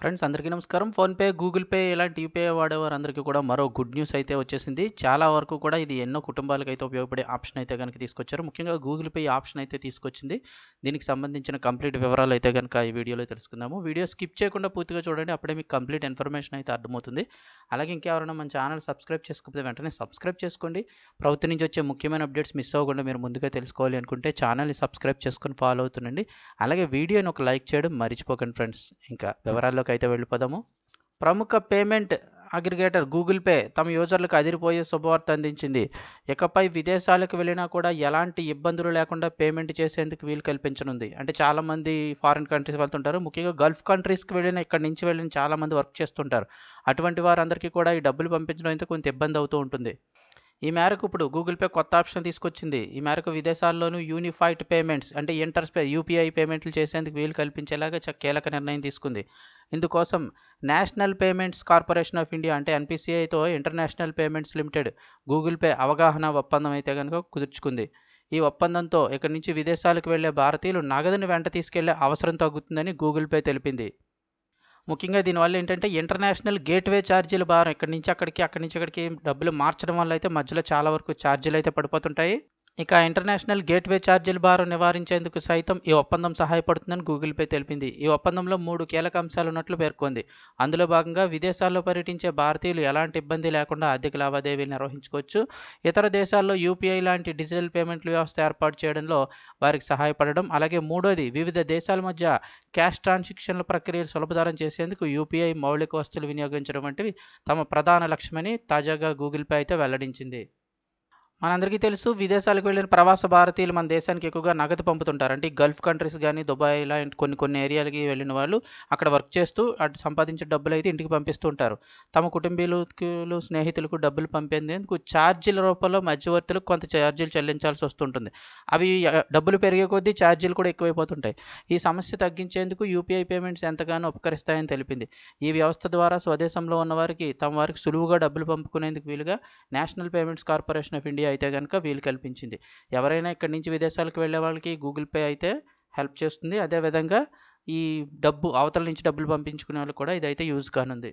Friends అందరికీ నమస్కారం. PhonePe, Google Pay ఇలాంటి యూపీఐ వాడేవారందరికీ కూడా మరో గుడ్ న్యూస్ అయితే వచ్చేసింది. చాలా వరకు కూడా ఇది ఎన్నో కుటుంబాలకు అయితే ఉపయోగపడే ఆప్షన్ అయితే కనుక తీసుకొచ్చారు. ముఖ్యంగా గూగుల్ పే ఆప్షన్ అయితే తీసుకొచ్చింది. దీనికి సంబంధించిన కంప్లీట్ వివరాలు అయితే కనుక ఈ వీడియోలో తెలుసుకుందాము. వీడియో స్కిప్ చేయకుండా పూర్తిగా చూడండి. అప్పుడే మీకు కంప్లీట్ ఇన్ఫర్మేషన్ అయితే అర్థమవుతుంది. అలాగే ఇంకెవరైనా మన ఛానల్ సబ్స్క్రైబ్ చేసుకోకపోతే వెంటనే సబ్స్క్రైబ్ చేసుకోండి. ప్రభుత్వం నుంచి వచ్చే ముఖ్యమైన అప్డేట్స్ మిస్ అవ్వకుండా మీరు ముందుగా తెలుసుకోవాలి అనుకుంటే ఛానల్‌ని సబ్స్క్రైబ్ చేసుకొని ఫాలో అవుతుండండి. అలాగే వీడియోని ఒక లైక్ చేయడం మర్చిపోకండి ఫ్రెండ్స్. ఇంకా వివరాల్లో అయితే వెళ్ళిపోదాము. ప్రముఖ పేమెంట్ అగ్రిగేటర్ గూగుల్ పే తమ యూజర్లకు అదిరిపోయే శుభవార్త అందించింది. ఇకపై విదేశాలకు వెళ్ళినా కూడా ఎలాంటి ఇబ్బందులు లేకుండా పేమెంట్ చేసేందుకు వీలు కల్పించనుంది. అంటే చాలామంది ఫారిన్ కంట్రీస్ వెళ్తుంటారు. ముఖ్యంగా గల్ఫ్ కంట్రీస్‌కి వెళ్ళిన ఇక్కడి నుంచి వెళ్ళిన చాలామంది వర్క్ చేస్తుంటారు. అటువంటి వారందరికీ కూడా ఈ డబ్బులు పంపించడం అయితే కొంత ఇబ్బంది అవుతూ ఉంటుంది. ఈ మేరకు ఇప్పుడు గూగుల్ పే కొత్త ఆప్షన్ తీసుకొచ్చింది. ఈ మేరకు విదేశాల్లోనూ యూనిఫైడ్ పేమెంట్స్ అంటే ఇంటర్ యూపీఐ పేమెంట్లు చేసేందుకు వీలు కల్పించేలాగా కీలక నిర్ణయం తీసుకుంది. ఇందుకోసం national payments corporation of India అంటే ఎన్పిసిఐతో international payments limited Google Pay అవగాహన ఒప్పందం అయితే కనుక కుదుర్చుకుంది. ఈ ఒప్పందంతో ఇక్కడి నుంచి విదేశాలకు వెళ్ళే భారతీయులు నగదుని వెంట తీసుకెళ్ళే అవసరం తగ్గుతుందని గూగుల్ పే తెలిపింది. ముఖ్యంగా దీనివల్ల ఏంటంటే ఇంటర్నేషనల్ గేట్‌వే ఛార్జీల భారం ఇక్కడి నుంచి అక్కడికి, అక్కడి నుంచి ఇక్కడికి డబ్బులు మార్చడం వల్ల అయితే మధ్యలో చాలా వరకు ఛార్జీలు అయితే పడిపోతుంటాయి. ఇక ఇంటర్నేషనల్ గేట్‌వే ఛార్జీల భారం నివారించేందుకు సైతం ఈ ఒప్పందం సహాయపడుతుందని గూగుల్ పే తెలిపింది. ఈ ఒప్పందంలో మూడు కీలక అంశాలు ఉన్నట్లు పేర్కొంది. అందులో భాగంగా విదేశాల్లో పర్యటించే భారతీయులు ఎలాంటి ఇబ్బంది లేకుండా ఆర్థిక లావాదేవీలు నిర్వహించుకోవచ్చు. ఇతర దేశాల్లో యూపీఐ లాంటి డిజిటల్ పేమెంట్ల వ్యవస్థ ఏర్పాటు చేయడంలో వారికి సహాయపడడం. అలాగే మూడోది వివిధ దేశాల మధ్య క్యాష్ ట్రాన్సాక్షన్ల ప్రక్రియలు సులభతరం చేసేందుకు యూపీఐ మౌలిక వస్తువులు వినియోగించడం వంటివి తమ ప్రధాన లక్ష్యమని తాజాగా గూగుల్ పే అయితే వెల్లడించింది. మనందరికీ తెలుసు విదేశాలకు వెళ్ళిన ప్రవాస భారతీయులు మన దేశానికి ఎక్కువగా నగదు పంపుతుంటారు. అంటే ఈ గల్ఫ్ కంట్రీస్ కానీ దుబాయ్ ఇలాంటి కొన్ని కొన్ని ఏరియాలకి వెళ్ళిన వాళ్ళు అక్కడ వర్క్ చేస్తూ అటు సంపాదించిన డబ్బులైతే ఇంటికి పంపిస్తూ ఉంటారు. తమ కుటుంబీకులు, స్నేహితులకు డబ్బులు పంపేందుకు ఛార్జీల రూపంలో మధ్యవర్తులకు కొంత ఛార్జీలు చెల్లించాల్సి వస్తుంటుంది. అవి డబ్బులు పెరిగే కొద్దీ ఛార్జీలు కూడా ఎక్కువైపోతుంటాయి. ఈ సమస్య తగ్గించేందుకు యూపీఐ పేమెంట్స్ ఎంతగానో ఉపకరిస్తాయని తెలిపింది. ఈ వ్యవస్థ ద్వారా స్వదేశంలో ఉన్నవారికి తమ వారికి సులువుగా డబ్బులు పంపుకునేందుకు వీలుగా national payments corporation of India అయితే గనుక వీలు కల్పించింది. ఎవరైనా ఇక్కడి నుంచి విదేశాలకు వెళ్ళే వాళ్ళకి గూగుల్ పే అయితే హెల్ప్ చేస్తుంది. అదే విధంగా ఈ డబ్బు అవతల నుంచి డబ్బులు పంపించుకునే వాళ్ళకి కూడా ఇదైతే యూజ్ కానుంది.